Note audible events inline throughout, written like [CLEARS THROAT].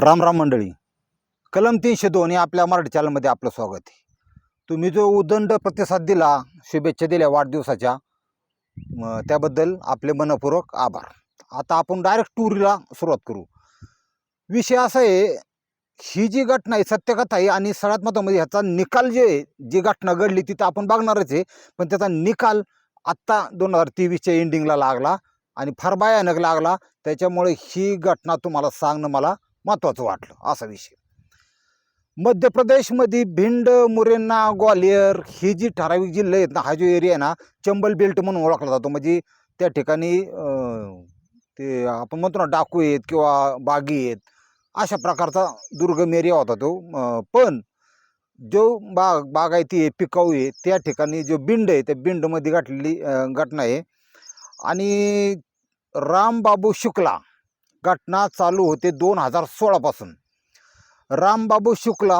राम राम मंडळी. कलम तीनशे दोन या आपल्या मराठी चॅनलमध्ये आपलं स्वागत आहे. तुम्ही जो उदंड प्रतिसाद दिला शुभेच्छा दिल्या वाढदिवसाच्या त्याबद्दल आपले मनपूर्वक आभार. आता आपण डायरेक्ट टूरला सुरुवात करू. विषय असा आहे ही जी घटना आहे सत्यकथा आहे आणि सगळ्यात महत्त्वामध्ये ह्याचा निकाल जे आहे, जी घटना घडली तिथं आपण बघणारच आहे पण त्याचा निकाल आत्ता दोन हजार तेवीसच्या एंडिंगला लागला आणि फार भयानक लागला. त्याच्यामुळे ही घटना तुम्हाला सांगणं मला महत्त्वाचं वाटलं असा विषय. मध्य प्रदेशमध्ये भिंड मुरेना ग्वालियर ही जी ठराविक जिल्हे आहेत ना हा जो एरिया आहे ना चंबल बेल्ट म्हणून ओळखला जातो. म्हणजे त्या ठिकाणी ते आपण म्हणतो ना डाकू आहेत किंवा बागी आहेत अशा प्रकारचा दुर्गम एरिया होता तो. पण जो बाग बागायती आहे पिकाऊ आहे. त्या ठिकाणी जो बिंड आहे त्या बिंडमध्ये घटलेली घटना आहे. आणि रामबाबू शुक्ला घटना चालू होते दोन हजार सोळापासून रामबाबू शुक्ला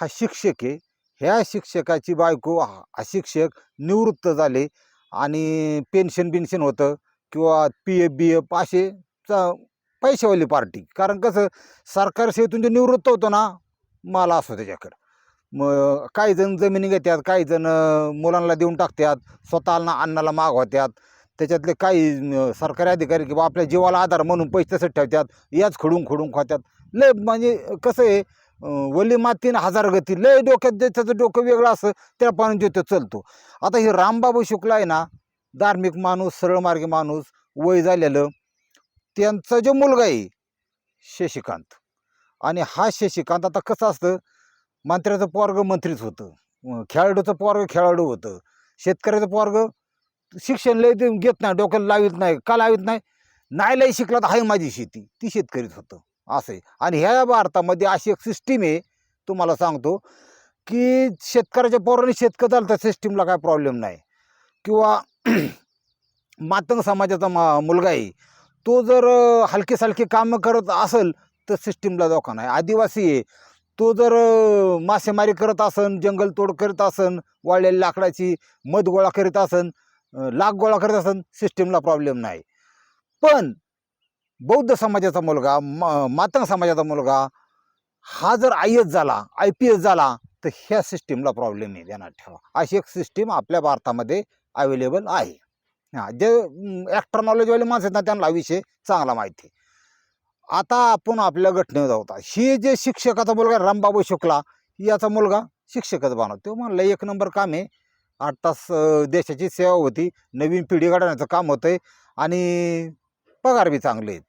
हा शिक्षक आहे. ह्या शिक्षकाची बायको हा हा शिक्षक निवृत्त झाले आणि पेन्शन बिन्शन होतं किंवा पी एफ बी एफ असे पैशावाली पार्टी कारण कसं सरकारी सेवेतून जे निवृत्त होतो ना मला असतो त्याच्याकडं. मग काही जण जमिनी घेतात काही जण मुलांना देऊन टाकतात स्वतःला अन्नाला मागवतात. त्याच्यातले काही अं, सरकारी अधिकारी किंवा आपल्या जीवाला आधार म्हणून पैसे तसंच ठेवतात याच खडून खडून खात्यात लय म्हणजे कसं आहे अं, वली मातीन हजार गती लय डोक्यात जे त्याचं डोकं वेगळं असं त्या पाण्यात तो चालतो. आता हे रामबाबू शुक्ला आहे ना धार्मिक माणूस सरळमार्गी माणूस वय झालेलं त्यांचा जो मुलगा आहे शशिकांत. आणि हा शशिकांत आता कसं असतं मंत्र्याचं पोरग मंत्रीच होतं. अं, खेळाडूचं पोरग खेळाडू होतं. शेतकऱ्याचं पोरग शिक्षण लय देऊन घेत नाही डोक्याला लावित नाही का लावित नाही? नाही लय शिकला तर आहे माझी शेती. ती शेतकरीच होतं. असं आहे आणि ह्या भारतामध्ये अशी एक सिस्टीम आहे तुम्हाला सांगतो की शेतकऱ्याच्या पोराने शेतकं झालं तर सिस्टीमला काय प्रॉब्लेम नाही. किंवा [CLEARS THROAT] मातंग समाजाचा मा मुलगा आहे तो जर हलके सालके कामं करत असेल तर सिस्टीमला धोका नाही. आदिवासी आहे तो जर मासेमारी करत असन जंगलतोड करीत असन वाळलेल्या लाकडाची मध गोळा करीत असन लाख गोळा करत असतात सिस्टीमला प्रॉब्लेम नाही. पण बौद्ध समाजाचा मुलगा मा मातंग समाजाचा मुलगा हा जर आय एस झाला आय पी एस झाला तर ह्या सिस्टीमला प्रॉब्लेम आहे ध्यानात ठेवा. अशी एक सिस्टीम आपल्या भारतामध्ये अवेलेबल आहे. हां जे ॲक्टर नॉलेजवाले माणसं आहेत ना त्यांना विषय चांगला माहिती आहे. आता आपण आपल्या घटनेवर जाऊ आता. जे शिक्षकाचा मुलगा रामबाबू शुक्ला याचा मुलगा शिक्षकच बनवतो. तो म्हणलं एक नंबर काम आहे आठ तास देशाची सेवा होती. नवीन पिढी घडवण्याचं काम होतं आहे आणि पगार बी चांगले आहेत.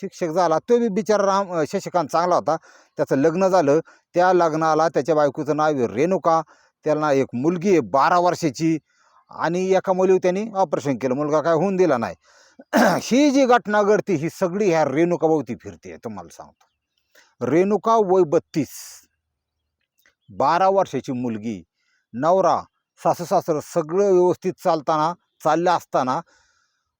शिक्षक झाला तो बी बिचारा राम शशिकांत चांगला होता. त्याचं लग्न झालं. त्या लग्नाला त्याच्या बायकोचं नाव आहे रेणुका. त्यांना एक मुलगी आहे बारा वर्षाची. आणि एका मुलीवर त्यांनी ऑपरेशन केलं. मुलगा काय होऊन दिला नाही. [CLEARS THROAT] ही जी घटना घडते ही सगळी ह्या रेणुकाभोवती फिरते तुम्हाला सांगतो. रेणुका वय बत्तीस. बारा वर्षाची मुलगी. नवरा सासू सासरं सगळं व्यवस्थित चालताना चाललं असताना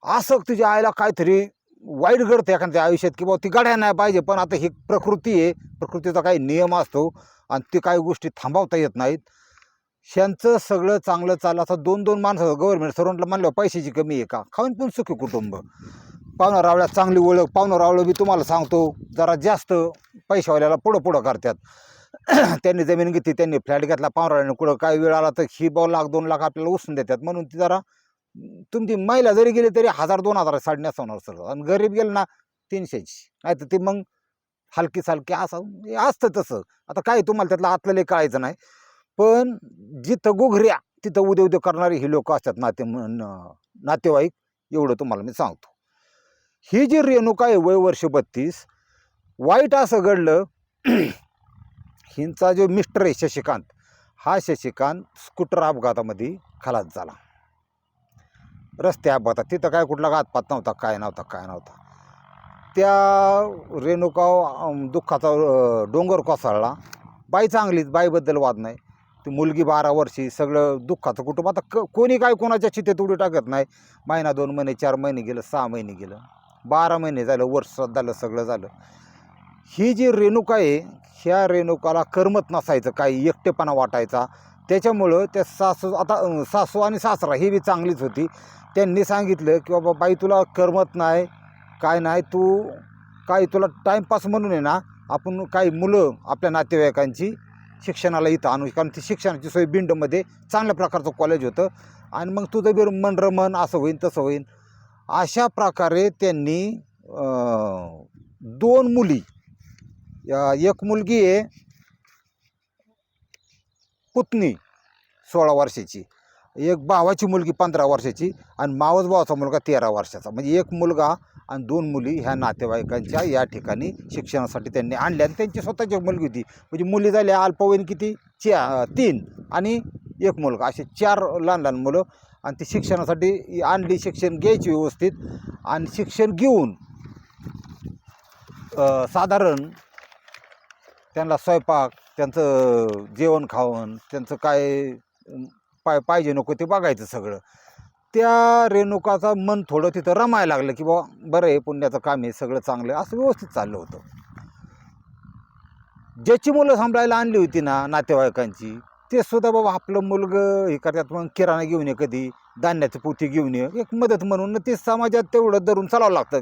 असं तुझ्या आईला काहीतरी वाईट घडतं एखाद्या आयुष्यात की बाबा ती गाड्या नाही पाहिजे. पण आता ही प्रकृती आहे. प्रकृतीचा काही नियम असतो आणि ते काही गोष्टी थांबवता येत नाहीत. ह्यांचं सगळं चांगलं चाललं असं दोन दोन माणसं गव्हर्नमेंट सर्वंटला म्हणलं पैशाची कमी आहे का? खाऊन पण सुखी कुटुंब. पाहुणा रावळ्यात चांगली ओळख पाहुणा रावळं मी तुम्हाला सांगतो जरा जास्त पैशावाल्याला पुढं पुढं करतात. [CLEARS THROAT] त्यांनी जमीन घेतली त्यांनी फ्लॅट घेतला पाहुणरावळ्याने कुठं काय वेळ आला तर ही बाव लाख दोन लाख आपल्याला उसून देतात. म्हणून ती जरा तुमची महिला जरी गेली तरी हजार दोन हजार साडण्यास होणार सर आणि गरीब गेलं ना तीनशेची नाही तर ती मग हलकी सालकी असं असतं तसं. आता काय तुम्हाला त्यातलं आतलं कळायचं नाही. पण जिथं गुघऱ्या तिथं उद्या उद्या करणारी ही लोक असतात नाते न- नातेवाईक एवढं तुम्हाला मी सांगतो. ही जी रेणुका आहे वय वर्ष बत्तीस वाईट असं घडलं हिंचा जो मिस्टर आहे शशिकांत हा शशिकांत स्कूटर अपघातामध्ये खलास झाला. रस्ते अपघातात. तिथं काय कुठला घातपात नव्हता काय नव्हता काय नव्हता. त्या रेणुका दुःखाचा डोंगर कोसळला. बाई चांगलीच बाईबद्दल वाद नाही. ती मुलगी बारा वर्षी सगळं दुःखाचं कुटुंब. आता क कोणी काय कोणाच्या चितेत उडी टाकत नाही. महिना दोन महिने चार महिने गेलं सहा महिने गेलं. बारा महिने झालं वर्ष झालं सगळं झालं. ही जी रेणुका आहे ह्या रेणुकाला करमत नसायचं काही एकटेपणा वाटायचा. त्याच्यामुळं त्या सासू आता सासू आणि सासरा ही बी चांगलीच होती. त्यांनी सांगितलं की बाबा बाई तुला करमत नाही काय नाही तू काही तुला टाईमपास म्हणून आहे ना आपण काही मुलं आपल्या नातेवाईकांची शिक्षणाला इथं आणू. कारण ती शिक्षणाची सोय बिंडमध्ये चांगल्या प्रकारचं कॉलेज होतं. आणि मग तुझं बी मन रमन असं होईन तसं होईन. अशा प्रकारे त्यांनी दोन मुली एक मुलगी आहे. पुतणी सोळा वर्षाची. एक भावाची मुलगी पंधरा वर्षाची आणि मावस भावाचा मुलगा तेरा वर्षाचा. म्हणजे एक मुलगा आणि दोन मुली ह्या नातेवाईकांच्या या ठिकाणी शिक्षणासाठी त्यांनी आणल्या आणि त्यांची स्वतःची मुलगी होती. म्हणजे मुली झाल्या अल्पवयीन किती? च्या तीन आणि एक मुलगा. असे चार लहान लहान मुलं आणि ती शिक्षणासाठी आणली शिक्षण घ्यायची व्यवस्थित आणि शिक्षण घेऊन साधारण त्यांना स्वयंपाक त्यांचं जेवण खावण त्यांचं काय पाय पाहिजे नको ते बघायचं सगळं. त्या रेणुकाचा मन थोडं तिथं रमायला लागलं की बा बरं आहे पुण्याचं काम आहे सगळं चांगलं आहे असं व्यवस्थित चाललं होतं. ज्याची मुलं सांभाळायला आणली होती ना नातेवाईकांची ते सुद्धा बाबा आपलं मुलगं हे करतात मग किराणा घेऊन ये कधी धान्याचं पोती घेऊन ये एक मदत म्हणून ते समाजात तेवढं धरून चालावं लागतं.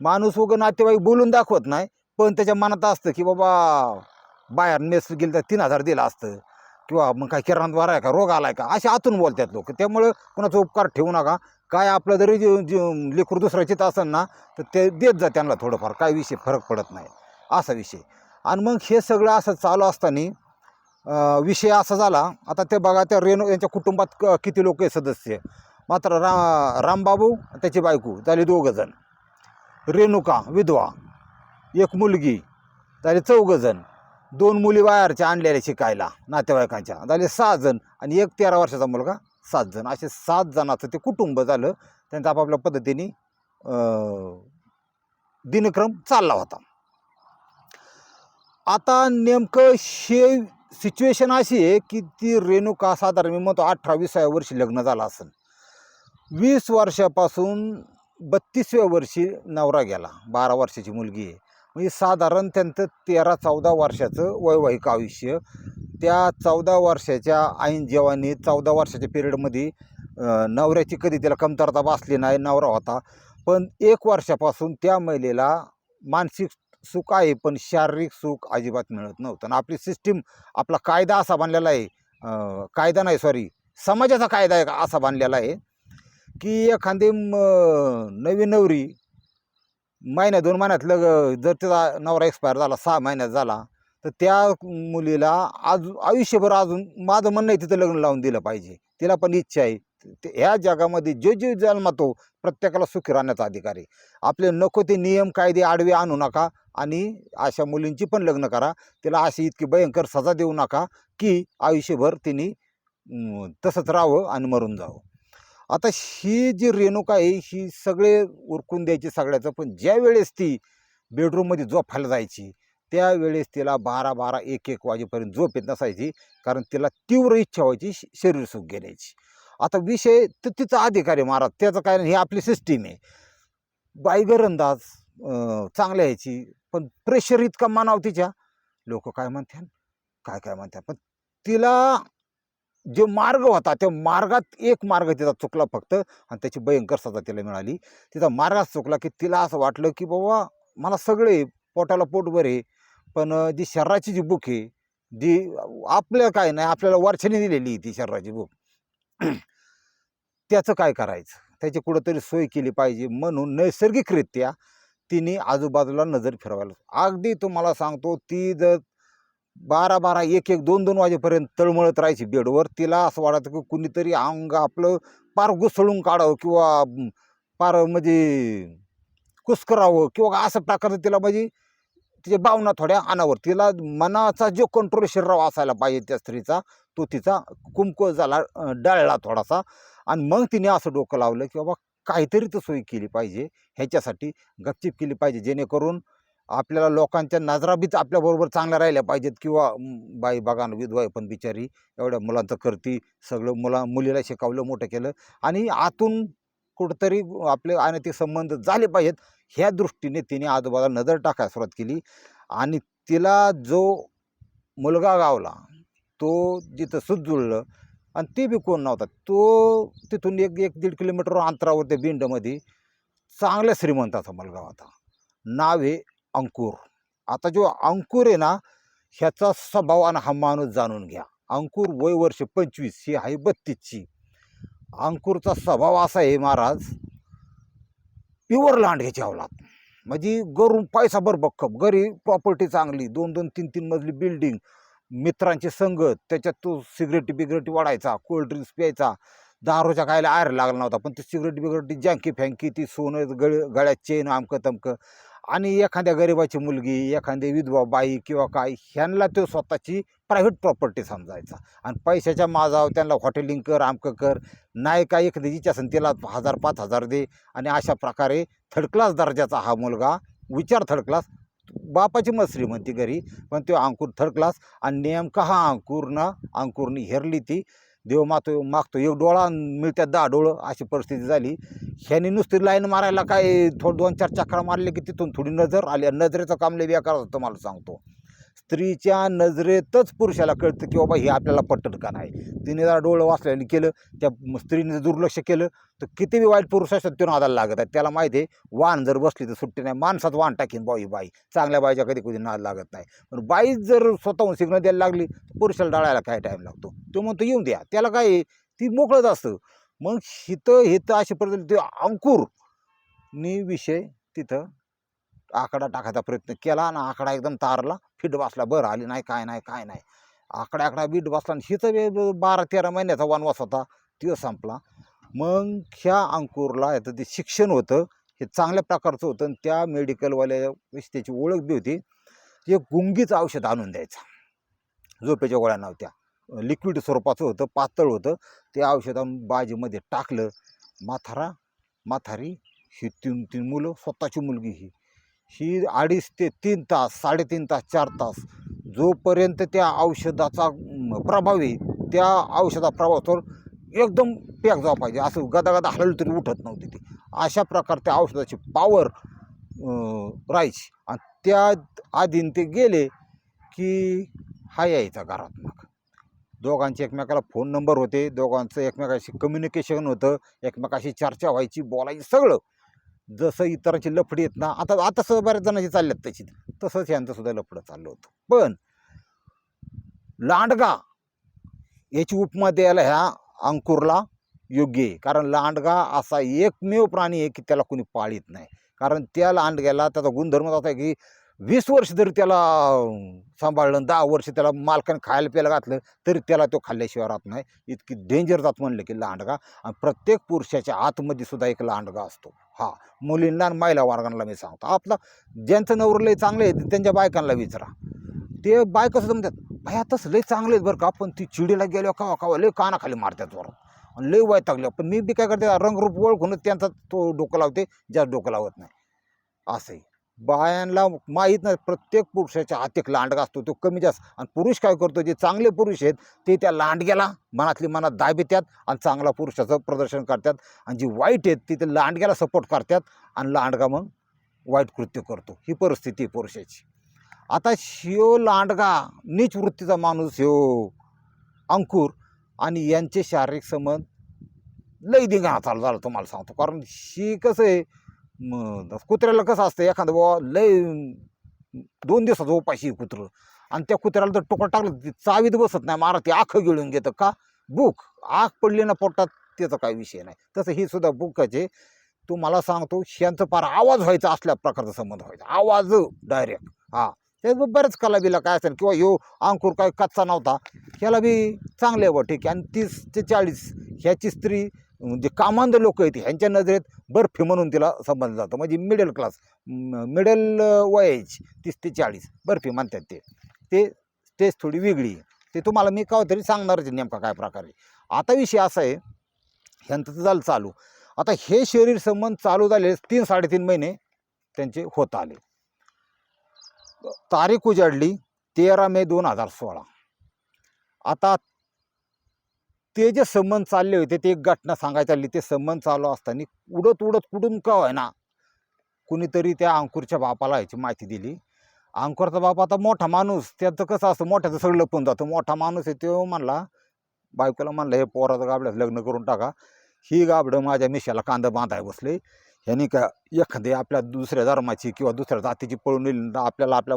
माणूस वगैरे नातेवाईक बोलून दाखवत नाही पण त्याच्या मनात असतं की बाबा बाहेर मेस गेलं तर तीन हजार दिलं असतं. किंवा मग काय किराणात वारा आहे का रोग आला आहे का असे आतून बोलतात लोक. त्यामुळं कोणाचा उपकार ठेवू नका. काय आपलं जरी जे जे चित असेल ना तर ते देत जा त्यांना थोडंफार. काय विषय फरक पडत नाही. असा विषय. आणि मग हे सगळं असं चालू असताना विषय असा झाला. आता ते बघा त्या रेणू यांच्या कुटुंबात क- किती लोक आहे सदस्य? मात्र रा रामबाबू त्याची बायको झाली दोघं जण. रेणुका विधवा. एक मुलगी झाले चौघजण दोन मुली बाहेरच्या आणलेल्या शिकायला नातेवाईकांच्या. झाले सहा जण आणि एक तेरा वर्षाचा मुलगा सात जण. असे सात जणाचं ते कुटुंब झालं. त्यांचं आपापल्या पद्धतीने दिनक्रम चालला होता. आता नेमकं शे सिच्युएशन अशी आहे की ती रेणुका साधारण मी म्हणतो अठरा विसाव्या वर्षी लग्न झालं असेल वीस वर्षापासून बत्तीसव्या वर्षी नवरा गेला. बारा वर्षाची मुलगी आहे. म्हणजे साधारण त्यांचं तेरा चौदा वर्षाचं वैवाहिक आयुष्य. त्या चौदा वर्षाच्या ऐन जेवानी चौदा वर्षाच्या पिरियडमध्ये नवऱ्याची कधी त्याला कमतरता भासली नाही नवरा होता. पण एक वर्षापासून त्या महिलेला मानसिक सुख आहे पण शारीरिक सुख अजिबात मिळत नव्हतं. आणि आपली सिस्टीम आपला कायदा असा बांधलेला आहे कायदा नाही सॉरी समाजाचा कायदा आहे असा बांधलेला आहे की एखादी नवी नवरी महिन्या दोन महिन्यात लग जर त्याचा नवरा एक्सपायर झाला सहा महिन्यात झाला तर त्या मुलीला आज आयुष्यभर अजून माझं म्हणणं आहे तिथं लग्न लावून दिलं पाहिजे. तिला पण इच्छा आहे. ते- ह्या जगामध्ये जे जे जन्मातो प्रत्येकाला सुखी राहण्याचा अधिकार आहे. आपले नको ते नियम कायदे आडवे आणू नका आणि अशा मुलींची पण लग्न करा. तिला अशी इतकी भयंकर सजा देऊ नका की आयुष्यभर तिने तसंच राहावं आणि मरून जावं. आता ही जी रेणुका आहे ही सगळे उरकून द्यायची सगळ्याचं पण ज्या वेळेस ती बेडरूममध्ये झोपायला जायची त्यावेळेस तिला बारा बारा एक एक वाजेपर्यंत झोप येत नसायची कारण तिला तीव्र इच्छा व्हायची श- शरीर सुख घेण्याची. आता विषय तर तिचा अधिकार आहे महाराज त्याचं काय नाही ही आपली सिस्टीम आहे. बायगर अंदाज चांगल्या यायची पण प्रेशर इतका मानाव तिच्या लोक काय म्हणतात काय काय म्हणतात पण तिला जे मार्ग होता त्या मार्गात एक मार्ग तिचा चुकला फक्त आणि त्याची भयंकर सजा तिला मिळाली. तिचा मार्गात चुकला की तिला असं वाटलं की बाबा मला सगळे पोटाला पोटभर आहे पण जी शरीराची जी बुक आहे जी आपल्या काय नाही आपल्याला वर्षाने दिलेली आहे ती शरीराची बुक त्याचं काय करायचं? त्याची कुठंतरी सोय केली पाहिजे म्हणून नैसर्गिकरित्या तिने आजूबाजूला नजर फिरवायला. अगदी तुम्हाला सांगतो ती जर बारा बारा एक एक दोन दोन वाजेपर्यंत तळमळत राहायची बेडवर. तिला असं वाटायचं की कुणीतरी अंग आपलं पार घुसळून काढावं किंवा पार म्हणजे कुस्करावं किंवा असं प्रकारचं तिला म्हणजे तिच्या भावना थोड्या अनावर. तिला मनाचा जो कंट्रोल शरीरावर असायला पाहिजे त्या स्त्रीचा तो तिचा कुमकुवत झाला डाळला डळला थोडासा. आणि मग तिने असं डोकं लावलं की बाबा काहीतरी तर सोय केली पाहिजे. ह्याच्यासाठी गपचिप केली पाहिजे जेणेकरून आपल्याला लोकांच्या नजराबीच आपल्याबरोबर चांगल्या राहिल्या पाहिजेत किंवा बाई बघा विधवा आहे पण बिचारी एवढ्या मुलांचं करती सगळं मुला मुलीला शिकवलं मोठं केलं. आणि आतून कुठंतरी आपले अनैतिक संबंध झाले पाहिजेत. ह्या दृष्टीने तिने आजोबाला नजर टाकायला सुरुवात केली. आणि तिला जो मुलगा गावला तो जिथं सुत जुळलं आणि ते बी कोण नव्हता तो तिथून एक एक दीड किलोमीटर अंतरावर त्या बिंडमध्ये चांगल्या श्रीमंताचा मुलगा होता. नाव आहे अंकुर. आता जो अंकुर आहे ना ह्याचा स्वभाव आणि हा माणूस जाणून घ्या. अंकुर वय वर्ष पंचवीस ही आहे बत्तीसची. अंकुरचा स्वभाव असा आहे महाराज प्युअर लांड ह्याची म्हणजे घरून पैसा बरबक्कम घरी प्रॉपर्टी चांगली दोन दोन तीन तीन मजली बिल्डिंग मित्रांची संगत त्याच्यात तो सिगरेटी बिगरेटी वाढायचा कोल्ड ड्रिंक्स प्यायचा. दारूच्या खायला आयर लागला नव्हता पण ती सिगरेट बिगरेटी जँकी फँकी ती सोनं गळ गळ्यात चेन आमकं तमकं आणि एखाद्या गरिबाची मुलगी एखादी विधवा बाई किंवा काय ह्यांना तो स्वतःची प्रायव्हेट प्रॉपर्टी समजायचा. आणि पैशाच्या माझाव त्यांना हॉटेलिंग कर आमकं कर. नाही का एखादी जिच्या असेल तिला हजार पाच हजार दे. आणि अशा प्रकारे थर्ड क्लास दर्जाचा हा मुलगा विचार थर्ड क्लास बापाची मत श्रीमंती घरी. पण तो अंकुर थर्ड क्लास आणि नेमका हा अंकुरनं अंकुरनी हेरली ती. देव मातो मागतो. एक डोळा मिळतात मिळत्यात दहा डोळं. अशी परिस्थिती झाली. ह्याने नुसती लाईन मारायला काय थोडं दोन चार चक्रा मारले की तिथून थोडी नजर आली. आणि नजरेचं काम लय बेकार होतं मला सांगतो. स्त्रीच्या नजरेतच पुरुषाला कळतं की बाबा हे आपल्याला पटत का नाही. तिने जरा डोळं वाचल्याने केलं त्या स्त्रीने जर दुर्लक्ष केलं तर किती बी वाईट पुरुष असतात तो नादाला लागत आहे त्याला माहिती आहे वाहन जर बसली तर सुट्टी नाही. माणसात वाहन टाकीन बाई बाई. चांगल्या बाईच्या कधी कधी नाद लागत नाही. पण बाई जर स्वतःहून सिग्नल द्यायला लागली तर पुरुषाला डाळायला काय टाईम लागतो? तो म्हणतो येऊन द्या. त्याला काय आहे, ती मोकळत असतं. मग हिथं हिथं अशी पद्धती ते अंकुर. नी विषय तिथं आकडा टाकायचा प्रयत्न केला आणि आकडा एकदम तारला. फिट बसला बरं आली नाही काय नाही काय नाही. आकडा आकडा बीट बसला आणि हिचं वे बारा तेरा महिन्याचा वनवास होता तो संपला. मग ह्या अंकुरला याचं ते शिक्षण होतं हे चांगल्या प्रकारचं होतं आणि त्या मेडिकलवाल्या त्याची ओळख बी होती. एक गुंगीचं औषध आणून द्यायचा. झोपेच्या गोळ्या नव्हत्या. लिक्विड स्वरूपाचं होतं पातळ होतं. ते औषध आणून बाजीमध्ये टाकलं. माथारा माथारी ही तीन तीन मुलं स्वतःची मुलगी ही. ही अडीच ते तीन तास साडेतीन तास चार तास जोपर्यंत त्या औषधाचा प्रभाव आहे त्या औषधा प्रभावावर एकदम पॅक जावं पाहिजे. असं गदा गदा हलवलं तरी उठत नव्हती ती. अशा प्रकारे त्या औषधाची पावर राहायची. आणि त्या आधीन ते गेले की हा यायचा घरात मग. दोघांचे एकमेकाला फोन नंबर होते. दोघांचं एकमेकाशी कम्युनिकेशन होतं. एकमेकाशी चर्चा व्हायची बोलायची सगळं. जसं इतरांची लफडी आहेत ना आता आता सुद्धा बऱ्याच जणांची चालल्यात तशी. तसंच यांचं सुद्धा लफडं चाललं होतं. पण लांडगा याची उपमा द्यायला ह्या अंकुरला योग्य आहे. कारण लांडगा असा एकमेव प्राणी आहे की त्याला कोणी पाळीत नाही. कारण त्या लांडग्याला त्याचा गुणधर्म असा आहे की वीस वर्ष जरी त्याला सांभाळलं दहा वर्ष त्याला मालकाने खायला प्यायला घातलं तरी त्याला तो खाल्ल्याशिवाय राहत नाही. इतकी डेंजर जात म्हणलं की लांडगा. आणि प्रत्येक पुरुषाच्या आतमध्ये सुद्धा एक लांडगा असतो. हा मुलींना आणि महिला वर्गांना मी सांगतो. आपला ज्यांचं नवरं लय चांगलं आहे त्यांच्या बायकांना विचारा. ते बायका सुद्धा म्हणतात भाई तसं लय चांगले आहेत बरं का पण ती चिडीला गेल्यावर कावा कावा लय कानाखाली मारतात वर. आणि लय वैतागल्या. पण मी बी काय करते रंगरूप ओळखूनच त्यांचा तो डोकं लावते जास्त डोकं लावत नाही. असंही बायांना माहीत नाही प्रत्येक पुरुषाच्या हात एक लांडगा असतो तो कमी जास्त. आणि पुरुष काय करतो जे चांगले पुरुष आहेत ते त्या लांडग्याला मनातली मनात दाब आणि चांगला पुरुषाचं प्रदर्शन करतात. आणि जी वाईट आहेत ती ते लांडग्याला सपोर्ट करतात आणि लांडगा मग वाईट कृत्य करतो. ही परिस्थिती आहे पुरुषाची. आता ह्यो लांडगा नीच वृत्तीचा माणूस ह्यो अंकुर आणि यांचे शारीरिक संबंध लई धिंगाणा चालू झाला तुम्हाला सांगतो. कारण शी कसं आहे मग कुत्र्याला कसं असतं एखादं बाबा लय दोन दिवसाचं उपाशी कुत्रं. आणि त्या कुत्र्याला तर टोकं टाकलं ती चावीत बसत नाही. मारा ते आखं गिळून घेतं का? बुक आग पडली ना पोटात त्याचा काही विषय नाही. तसं ही सुद्धा बुकाचे मला सांगतो यांचं फार आवाज व्हायचा असल्या प्रकारचा संबंध व्हायचा. आवाज डायरेक्ट हा. ते बऱ्याच कलाबीला काय असेल किंवा ह्यो अंकुर काय कच्चा नव्हता ह्याला बी चांगले बा ठीक आहे. आणि तीस ते चाळीस ह्याची स्त्री म्हणजे कामांध लोक आहेत ह्यांच्या नजरेत बर्फी म्हणून तिला समजलं जातं. म्हणजे मिडल क्लास मिडल वयाची तीस ते चाळीस बर्फी म्हणतात ते. ते स्टेज थोडी वेगळी ते तुम्हाला मी का तरी सांगणारच नेमका काय प्रकारे आता विषय असा आहे ह्यांचं तर झालं चालू. आता हे शरीर संबंध चालू झाले तीन साडेतीन महिने त्यांचे होत आले. तारीख उजाडली तेरा मे दोन हजार सोळा. आता ते जे संबंध चालले होते ते एक घटना सांगायची आली ते संबंध चालू असताना उडत उडत कुठून का ना कुणीतरी त्या अंकुरच्या बापाला ह्याची माहिती दिली. अंकुरचा बाप आता मोठा माणूस त्याचं कसं असतं मोठ्याचं सगळं लपून जातं. मोठा माणूस आहे तो म्हणला बायकोला म्हणलं हे पोराचं गाबड्यात लग्न करून टाका. ही गाबडं माझ्या मिशाला कांदा बांधाय बसले. ह्यानी का एखादी आपल्या दुसऱ्या धर्माची किंवा दुसऱ्या जातीची पळून नेली तर आपल्याला आपल्या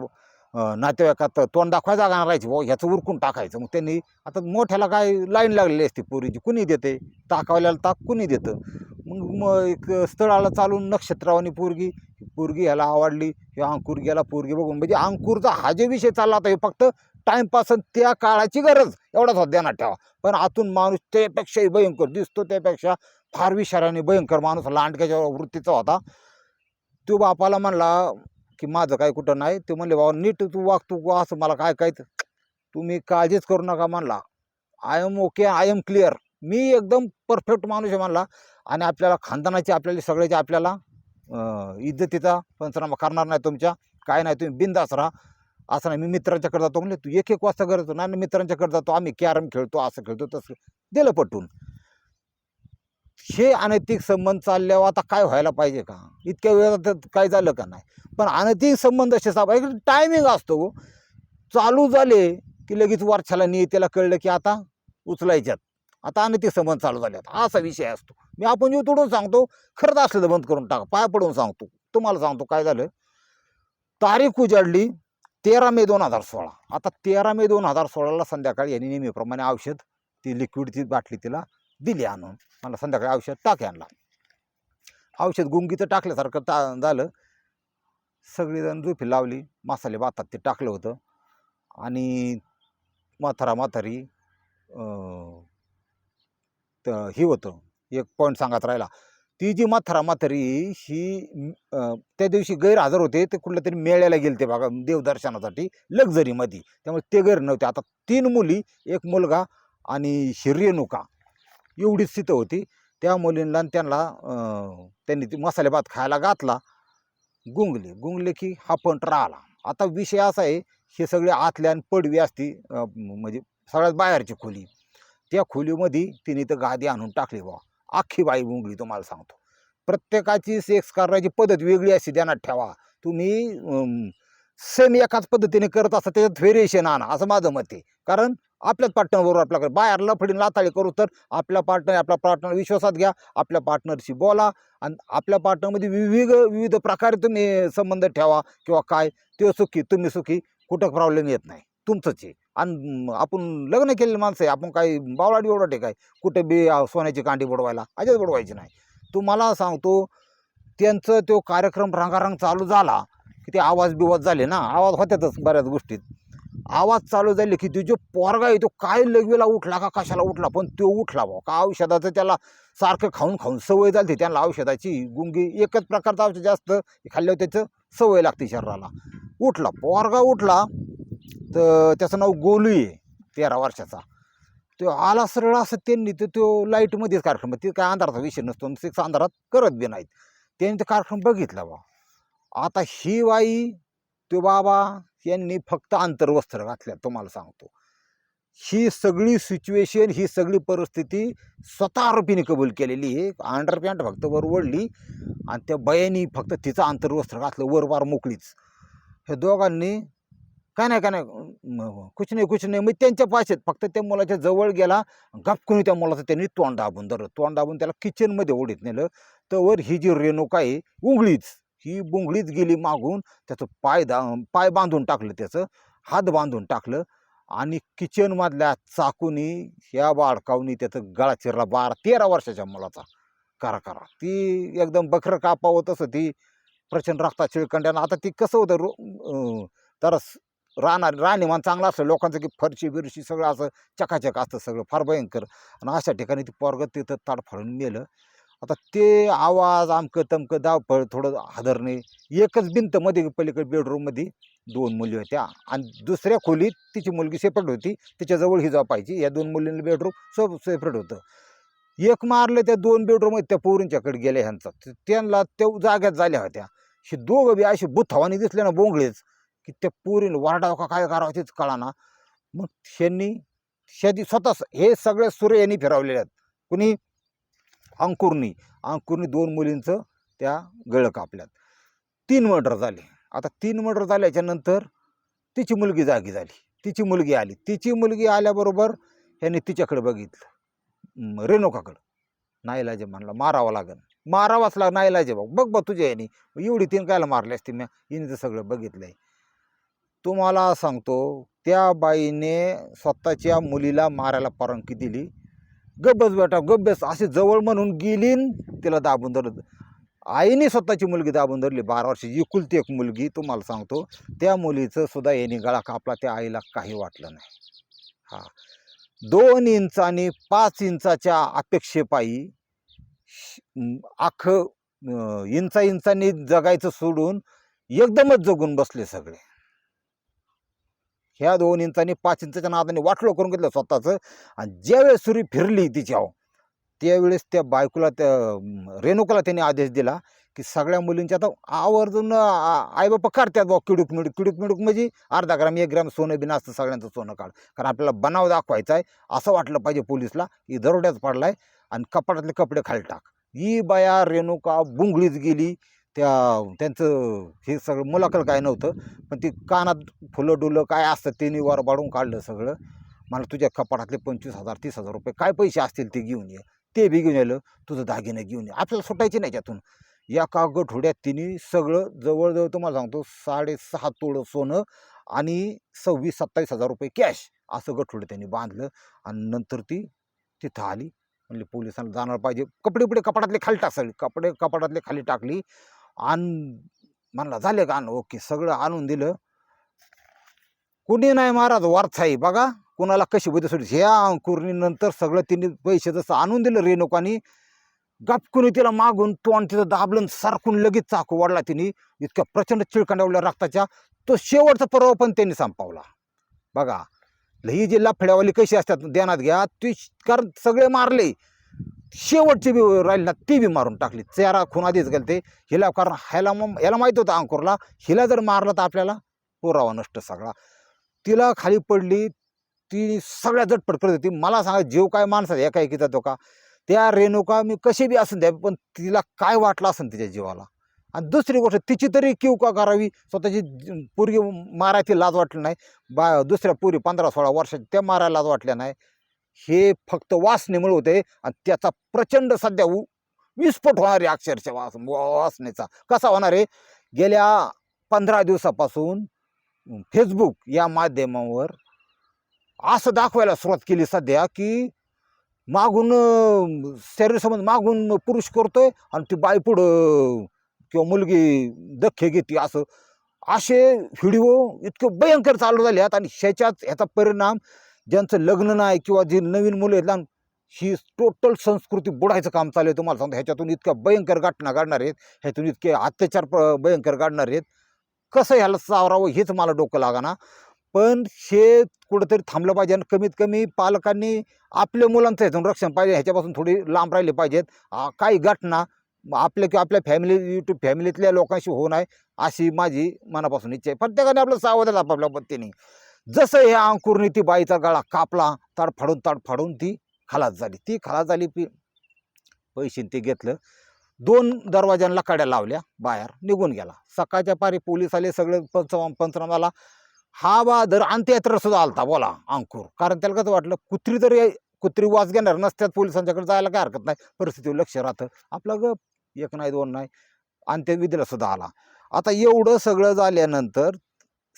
नातेवाईकात तोंड दाखवायचा जागा राहायची भाऊ ह्याचं उरकून टाकायचं. मग त्यांनी आता मोठ्याला काय लाईन लागलेली असते पोरीची कुणी देते? ताकावल्याला ताक कुणी देतं? मग मग एक स्थळाला चालून नक्षत्रावानी पोरगी पोरगी ह्याला आवडली किंवा अंकुर गेला पोरगी बघून. म्हणजे अंकुरचा हा जे विषय चालला होता हे फक्त टाईमपास त्या काळाची गरज एवढाच होता ध्यानात ठेवा. पण आतून माणूस त्यापेक्षाही भयंकर दिसतो त्यापेक्षा फार विचाराने भयंकर माणूस लांडक्याच्या वृत्तीचा होता. तो बापाला म्हणला की माझं काय कुठं नाही. ते म्हणले बाबा नीट तू वाग तू असं मला काय काय तुम्ही काळजीच करू नका म्हणला. I am okay I am clear मी एकदम परफेक्ट माणूस आहे म्हणला. आणि आपल्याला खानदानाची आपल्याला सगळ्याची आपल्याला इज्जतीचा पंचनामा करणार नाही तुमच्या. काय नाही तुम्ही बिंदास राहा. असं नाही मी मित्रांच्याकडे जातो. म्हणले तू एक एक वाजता करतो नाही, मित्रांच्याकडे जातो. आम्ही कॅरम खेळतो असं खेळतो तसं. दिलं पटून. हे अनैतिक संबंध चालल्यावर आता काय व्हायला पाहिजे का? इतक्या वेळात तर काय झालं का नाही? पण अनैतिक संबंध असे साहेब एक टायमिंग असतो हो. चालू झाले की लगेच वर्षाला नाही त्याला कळलं की आता उचलायच्यात. आता अनैतिक संबंध चालू झाले. आता असा विषय असतो. मी आपण जीव तोडून सांगतो. खरंच असलं तर बंद करून टाका. पाय पडून सांगतो. तुम्हाला सांगतो काय झालं? तारीख उजाडली. तेरा मे दोन हजार सोळा. आता तेरा मे दोन हजार सोळाला संध्याकाळी यांनी नेहमीप्रमाणे औषध ती लिक्विड ती बाटली तिला दिली आणून. मला संध्याकाळी औषध टाक आणला औषध गुंगीचं टाकल्यासारखं ता झालं. सगळीजण झोपी लावली. मसाले भातात ते टाकलं होतं. आणि म्हातारा म्हातारी हे होतं. एक पॉईंट सांगत राहिला. ती जी म्हातारा म्हातारी ही त्या दिवशी गैरहजर होते. ते कुठल्या तरी मेळ्याला गेले ते बघा देवदर्शनासाठी लक्झरीमध्ये त्यामुळे ते गैर नव्हते. आता तीन मुली एक मुलगा आणि ही रेणुका. एवढीच स्थित होती. त्या मुलींना आणि त्यांना त्यांनी ती मसाले भात खायला घातला. गुंगले गुंगले की हा पंट राहिला. आता विषय असा आहे हे सगळे आतल्या आणि पडवी असती म्हणजे सगळ्यात बाहेरची खोली. त्या खोलीमध्ये तिने तर गादी आणून टाकली बा अख्खी बाई गुंगली तुम्हाला सांगतो. प्रत्येकाची सेक्स करण्याची पद्धत वेगळी असते ध्यानात ठेवा. तुम्ही सेम एकाच पद्धतीने करत असता त्याच्यात व्हेरिएशन आणा असं माझं मत आहे. कारण आपल्याच पार्टनरबरोबर आपल्याकडे. बाहेर लफडीन लाताळी करू तर आपल्या पार्टनर आपला पार्टनर विश्वासात घ्या आपल्या पार्टनरशी बोला आणि आपल्या पार्टनरमध्ये विविध विविध प्रकारे तुम्ही संबंध ठेवा किंवा काय ते सुखी तुम्ही सुखी कुठं प्रॉब्लेम येत नाही. तुमचंच आहे. आणि आपण लग्न केलेली माणसं आहे आपण काही बावळाटी एवढा काय? कुठं बी सोन्याची कांडी बुडवायला अजिबात बुडवायची नाही. तुम्हाला सांगतो त्यांचं तो कार्यक्रम रंगारंग चालू झाला की ते आवाज बिवाज झाले ना? आवाज होत्यातच बऱ्याच गोष्टीत. आवाज चालू झाले की तो जो पोरगा आहे तो काय लगवेला उठला का कशाला उठला? पण तो उठला भाऊ. का औषधाचं त्याला सारखं खाऊन खाऊन सवय झाली त्यांना औषधाची गुंगी एकच प्रकारचं औषध जास्त खाल्ल्यावर त्याचं सवय लागते शरीराला. उठला. पोरगा उठला तर त्याचं नाव गोलू आहे तेरा वर्षाचा. तो आला सरळ असं त्यांनी तर तो लाईटमध्येच कार्यक्रम ते काय अंधाराचा विषय नसतो सिक्स अंधारात करत बी नाहीत. त्यांनी तो कार्यक्रम बघितला बा आता ही बाई तो बाबा यांनी फक्त आंतरवस्त्र घातल्या तुम्हाला सांगतो. ही सगळी सिच्युएशन ही सगळी परिस्थिती स्वतः आरोपीने कबूल केलेली आहे. अंडरपॅन्ट फक्त वर ओढली आणि त्या बयानी फक्त तिचं आंतरवस्त्र घातलं वरवार मोकळीच. हे दोघांनी काय नाही काय नाही कुछ नाही कुछ नाही मग त्यांच्या पाशेत फक्त त्या मुलाच्या जवळ गेला गपकुनी त्या मुलाचं त्यांनी तोंड दाबून धरलं. तोंड दाबून त्याला किचनमध्ये ओढीत नेलं. तर वर ही जी रेणुका आहे उंगळीच. ही बुंगळीच गेली मागून त्याचं पाय दा पाय बांधून टाकलं त्याचं हात बांधून टाकलं आणि किचनमधल्या चाकूनी ह्या बाळकावनी त्याचं गळा चिरला बारा तेरा वर्षाच्या मुलाचा. करा करा. ती एकदम बखरं कापा होत असं ती प्रचंड रक्ता चिळकंड्यानं आता ती कसं होतं रो तर राहणार राहणीमान चांगलं असलं लोकांचं की फरशी बिरशी सगळं असं चकाचक असतं सगळं फार भयंकर. आणि अशा ठिकाणी ती पोरगं तिथं ताडफाडून मेलं आता ते आवाज आमकं तमकं धावपळ थोडं हादरणे. एकच भिंत मध्ये पलीकडे बेडरूममध्ये दोन मुली होत्या. आणि दुसऱ्या खोलीत तिची मुलगी सेपरेट होती. तिच्याजवळ ही पाहिजे या दोन मुलींना बेडरूम सब सेपरेट होतं. एक मारलं त्या दोन बेडरूम त्या पोरींच्याकडे गेल्या ह्यांचा. त्यांना त्या जाग्यात झाल्या होत्या. हे दोघं बी अशी बुथावानी दिसले ना बोंगळेच की त्या पोरीनं वारडाव का काय करावं तेच कळा ना मग ह्यांनी शेती स्वतः हे सगळे सूर्य यांनी फिरवलेले आहेत. कुणी अंकुरनी अंकुरनी दोन मुलींचं त्या गळं कापल्यात. तीन मर्डर झाले. आता तीन मर्डर झाल्याच्यानंतर तिची मुलगी जागी झाली. तिची मुलगी आली. तिची मुलगी आल्याबरोबर ह्याने तिच्याकडे बघितलं. रेणुकाकडं. नाईलाजे म्हणला मारावं लागेल मारावाच लाग नाईलाजे बघ बघ बघ तुझ्या ह्यानी. एवढी तीन कायला मारली असती मी हिने तर सगळं बघितलंय. तुम्हाला सांगतो त्या बाईने स्वतःच्या मुलीला मारायला परवानगी दिली. गब्बस बेटा गब्बस. अशी जवळ म्हणून गेलीन तिला दाबून धरलं. आईने स्वतःची मुलगी दाबून धरली. बारा वर्षाची एकुलती एक मुलगी तुम्हाला सांगतो त्या मुलीचं सुद्धा याने गळा कापला. त्या आईला काही वाटलं नाही. हा. दोन इंच आणि पाच इंचाच्या अपेक्षेपायी श- अख्खं इंचा इंचांनी जगायचं सोडून एकदमच जगून बसले सगळे. ह्या दोन इंचांनी पाच इंचाच्या नादाने वाटलं करून घेतलं स्वतःचं. आणि ज्यावेळेस सुरी फिरली तिच्यावर त्यावेळेस त्या बायकोला त्या रेणुकाला त्यांनी आदेश दिला की सगळ्या मुलींच्या आता आवर्जून आईबापा काढतात बा किडूक मिडूक किडूक मिडूक म्हणजे अर्धा ग्राम एक ग्राम सोनं बिना असतं सगळ्यांचं सोनं काढ. कारण आपल्याला बनाव दाखवायचा आहे असं वाटलं पाहिजे पोलिसला की दरोड्याच पडला आहे आणि कपाटातले कपडे खाली टाक. ही बाया रेणुका बुंगळीच गेली त्या त्यांचं हे सगळं मुलाखत काय नव्हतं पण ती कानात फुलं डुलं काय असतं त्यांनी वर बाडून काढलं सगळं. मला तुझ्या कपाटातले पंचवीस हजार तीस हजार रुपये काय पैसे असतील ते घेऊन ये. ते बी घेऊन आलं तुझं दागिने घेऊन ये. आपल्याला सुटायचे नाही त्यातून. या का गठोड्यात तिने सगळं जवळजवळ तुम्हाला सांगतो साडेसहा तोळं सोनं आणि सव्वीस सत्तावीस हजार रुपये कॅश असं गठोडं त्यांनी बांधलं आणि नंतर ती तिथं आली. म्हणले पोलिसांना जाणार पाहिजे. कपडे उपडे कपाटातले खाली टाक सगळे. कपडे कपाटातले खाली टाकली. आण म्हणला झाले का? आण ओके सगळं आणून दिलं. कुणी नाही महाराज वारथाई बघा. कुणाला कशी बुद्धी सोडली? ह्या अंकुरणीनंतर सगळं तिने पैसे जसं आणून दिलं रेणुकानी गपकुनी तिला मागून तोंड तिथं दाबलं सारखून लगेच चाकू वाढला तिने. इतक्या प्रचंड चिळकांडावल्या रक्ताच्या. तो शेवटचा पर्व पण त्यांनी संपवला. बघा ही जी लफड्यावाली कशी असतात ध्यानात घ्या. ती कारण सगळे मारले. शेवटची बी राहील ना ती बी मारून टाकली. चेहरा खून आधीच गेलते. हिला कारण ह्याला मग याला माहीत होतं अंकुरला. हिला जर मारलं तर आपल्याला पुरावा नष्ट सगळा. तिला खाली पडली ती सगळ्या झटपट करत होती मला सांगा जीव काय माणसाचा एका एकीचा तो का? त्या रेणुका मी कशी बी असून द्या पण तिला काय वाटलं असेल तिच्या जीवाला? आणि दुसरी गोष्ट तिची तरी किव का करावी? स्वतःची पोरगी मारायची लाज वाटली नाही. बा दुसऱ्या पुरी पंधरा सोळा वर्षाची त्या मारायला लाज वाटल्या नाही. हे फक्त वासनेमुळे होते आणि त्याचा प्रचंड सध्या उ- विस्फोट होणार आहे अक्षरशः वास वासनेचा. कसा होणार आहे? गेल्या पंधरा दिवसापासून फेसबुक या माध्यमावर असं दाखवायला सुरुवात केली सध्या की मागून शरीरसंबंध मागून पुरुष करतोय आणि ती बाई पुढं किंवा मुलगी दख्खे घेते असं. असे व्हिडिओ इतके भयंकर चालू झाले आहेत आणि ह्याच्यात ह्याचा परिणाम ज्यांचं लग्न नाही किंवा जी नवीन मुलं आहेत लहान ही टोटल संस्कृती बुडायचं काम चालू आहे. तुम्हाला सांगतो ह्याच्यातून इतक्या भयंकर घटना घडणार आहेत. ह्यातून इतके अत्याचार प- भयंकर घडणार आहेत. कसं ह्याला सावरावं हेच मला डोकं लागाना. पण हे कुठंतरी थांबलं पाहिजे आणि कमीत कमी पालकांनी आपल्या मुलांचं ह्यातून रक्षण पाहिजे. ह्याच्यापासून थोडी लांब राहिले पाहिजेत. काही घटना आपल्या किंवा आपल्या फॅमिली युट्यूब फॅमिलीतल्या लोकांशी होऊ नये अशी माझी मनापासून इच्छा आहे. प्रत्येकाने आपलं सावध आपापल्या पद्धतीने. जसं हे अंकुरने ती बाईचा गळा कापला ताडफाडून ताडफाडून ती खलास झाली. ती खलास झाली पी. पैसे ते घेतलं. दोन दरवाज्यांना कड्या लावल्या बाहेर निघून गेला. सकाळच्या पारी पोलीस आले सगळे पंचमा पंचनामाला हा बा दर अंत्ययात्रा सुद्धा आलता बोला अंकुर. कारण त्याला कसं वाटलं कुत्री तरी कुत्री वास घेणार नसत्यात पोलिसांच्याकडे जायला काय हरकत नाही. परिस्थितीवर लक्ष राहतं. आपलं गप एक नाही दोन नाही अंत्यविधीला सुद्धा आला. आता एवढं सगळं झाल्यानंतर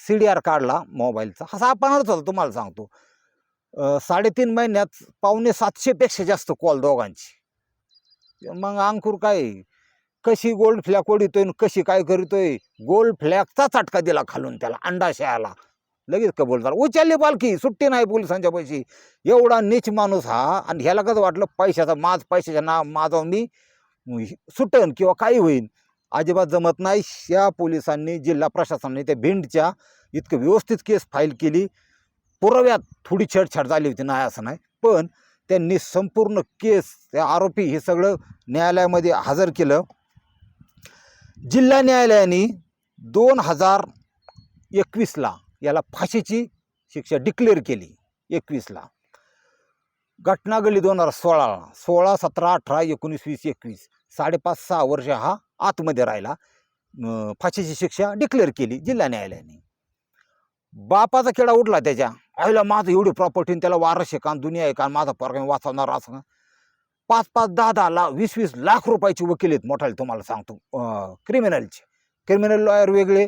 सी डी आर काढला मोबाईलचा हा सापणारच होता तुम्हाला सांगतो. साडेतीन महिन्यात पावणे सातशेपेक्षा जास्त कॉल दोघांची. मग अंकुर काय कशी गोल्ड फ्लॅग ओढितोय आणि कशी काय करीतोय? गोल्ड फ्लॅगचा चटका दिला खालून त्याला अंडाशयाला लगेच कबूल झाला. उचलली पालखी सुट्टी नाही पोलिसांच्या पैशी. एवढा नीच माणूस हा आणि ह्याला कसं वाटलं पैशाचा माझ पैशाच्या ना माझा मी सुटन किंवा काही होईल अजिबात जमत नाही. या पोलिसांनी जिल्हा प्रशासनाने त्या भिंडच्या इतकं व्यवस्थित केस फाईल केली. पुराव्यात थोडी छेडछाड झाली होती नाही असं नाही. पण त्यांनी संपूर्ण केस त्या आरोपी हे सगळं न्यायालयामध्ये हजर केलं. जिल्हा न्यायालयाने दोन हजार एकवीसला याला फाशीची शिक्षा डिक्लेअर केली एकवीसला घटना घडली दोन हजार सोळाला सोळा सतरा अठरा एकोणीस वीस एकवीस. साडेपाच सहा वर्ष हा आतमध्ये राहिला. फाशीची शिक्षा डिक्लेअर केली जिल्हा न्यायालयाने. बापाचा खेळा उठला त्याच्या. आईला माझं एवढी प्रॉपर्टी त्याला वारस कान दुनिया आहे का माझा पोरगा वाचवणार असं. पाच पाच दहा दहा लाख वीस वीस लाख रुपयाची वकील आहेत मोठाले तुम्हाला सांगतो. क्रिमिनलचे क्रिमिनल लॉयर वेगळे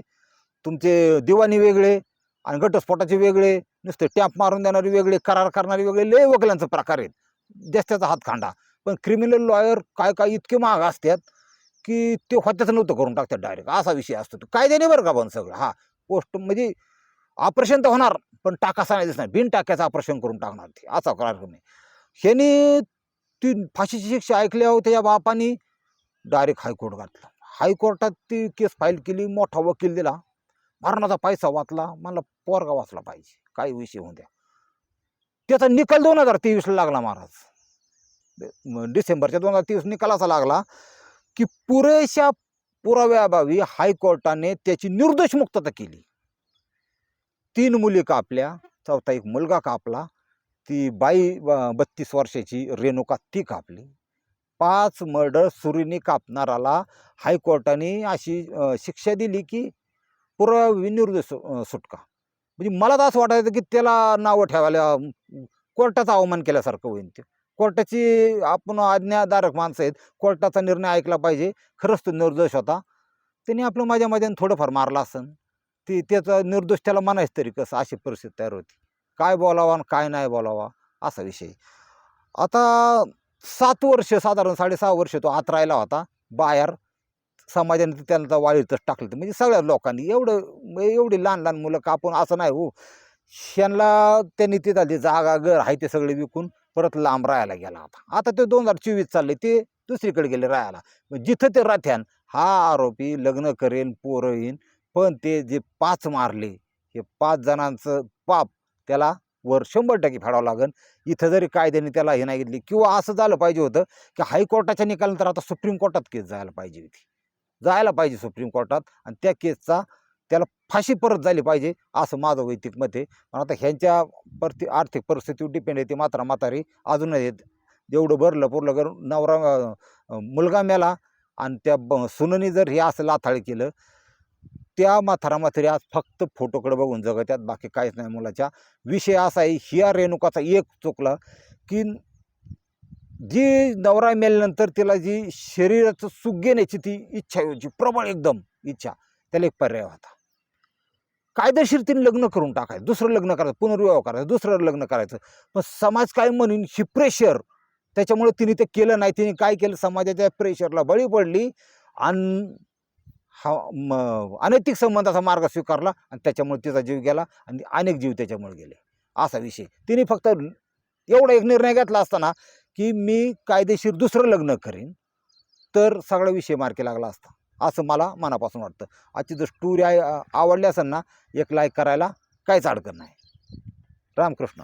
तुमचे दिवाणी वेगळे आणि घटस्फोटाचे वेगळे नुसते टॅम्प मारून देणारे वेगळे करार करणारे वेगळे लय वकिलांचा प्रकार आहेत. जास्तीचा हात खांडा पण क्रिमिनल लॉयर काय काय इतके महाग असतात की ते होत्याच नव्हतं करून टाकतात डायरेक्ट असा विषय असतो तो. कायद्याने बरं का पण सगळं? हा. पोस्ट म्हणजे ऑपरेशन तर होणार पण टाकासा नाही. दिसणार बिन टाक्याचं ऑपरेशन करून टाकणार ते. असा करार नाही ह्यानी ती फाशीची शिक्षा ऐकल्यावर त्याच्या बापानी डायरेक्ट हायकोर्ट घातलं. हायकोर्टात ती केस फाईल केली मोठा वकील दिला. मरणाचा पैसा वाचला. मला पोरगा वाचला पाहिजे. काही विषय होऊन द्या. त्याचा निकाल दोन हजार तेवीसला लागला महाराज. डिसेंबरच्या दोन हजार तीस निकाल असा लागला की पुरेशा पुराव्याअभावी हायकोर्टाने त्याची निर्दोष मुक्तता केली. तीन मुली कापल्या चौथा एक मुलगा कापला ती बाई बत्तीस वर्षाची रेणुका ती कापली. पाच मर्डर सुरीने कापणाराला हायकोर्टाने अशी शिक्षा दिली की पुराविनिर्दोष सुटका. म्हणजे मला तर असं वाटायचं की त्याला नावं ठेवायला कोर्टाचं कोर्टाचा अवमान केल्यासारखं होईल ते. कोर्टाची आपण आज्ञाधारक माणसं आहेत कोर्टाचा निर्णय ऐकला पाहिजे. खरंच तो निर्दोष होता. त्यांनी आपलं माझ्या माझ्याने थोडंफार मारलं असन. ती त्याचा निर्दोष त्याला म्हणायचं तरी कसं अशी परिस्थिती तयार होती. काय बोलावा आणि काय नाही बोलावा असा विषय. आता सात वर्ष साधारण साडेसहा वर्ष तो आत राहिला होता. बाहेर समाजाने ते त्यांना वाळीतच टाकलं तर म्हणजे सगळ्या लोकांनी एवढं एवढी लहान लहान मुलं कापून असं नाही हो. ह्यांना त्यांनी तिथं जागा घर आहे ते सगळे विकून परत लांब राहायला गेला आता आता ते दोन हजार चोवीस चालले ते दुसरीकडे गेले राहायला. मग जिथं ते राहत्यान हा आरोपी लग्न करेन पोरं येईन पण ते जे पाच मारले हे पाच जणांचं पाप त्याला वर शंभर टक्के फेडावं लागेल इथं जरी कायद्याने त्याला हे नाही घेतली किंवा असं झालं पाहिजे होतं की हायकोर्टाच्या निकालानंतर आता सुप्रीम कोर्टात केस जायला पाहिजे होती. जायला पाहिजे सुप्रीम कोर्टात आणि त्या केसचा त्याला फाशी परत झाली पाहिजे असं माझं वैयक्तिक मत आहे. पण आता ह्यांच्या परती आर्थिक परिस्थितीवर डिपेंड आहे ती मात्र म्हातारी अजूनही आहेत. एवढं भरलं पुरलं करून नवरा मुलगा मेला आणि त्या ब सुननी जर हे असं लाथाळ केलं त्या म्हातारा म्हातारी आज फक्त फोटोकडे बघून जगत्यात बाकी काहीच नाही मुलाच्या. विषय असा आहे हिया रेणुकाचा एक चुकला की जी नवरा मेल्यानंतर तिला जी शरीराचं सुख घेण्याची ती इच्छा होती प्रबळ एकदम इच्छा. त्याला एक पर्याय होता. कायदेशीर तिने लग्न करून टाकायचं. दुसरं लग्न करायचं पुनर्विवाह करायचं दुसरं लग्न करायचं. पण समाज काय म्हणून ही प्रेशर त्याच्यामुळे तिने ते केलं नाही. तिने काय केलं? समाजाच्या प्रेशरला बळी पडली आणि हा म अनैतिक संबंधाचा मार्ग स्वीकारला आणि त्याच्यामुळे तिचा जीव गेला आणि अनेक जीव त्याच्यामुळे गेले. असा विषय. तिने फक्त एवढा एक निर्णय घेतला असताना की मी कायदेशीर दुसरं लग्न करीन तर सगळा विषय मार्गी लागला असता. असं मला मनापासून वाटतं. आजची जर स्टोरी आवडली असेल ना एक लाईक करायला काहीच अडचण नाही. रामकृष्ण.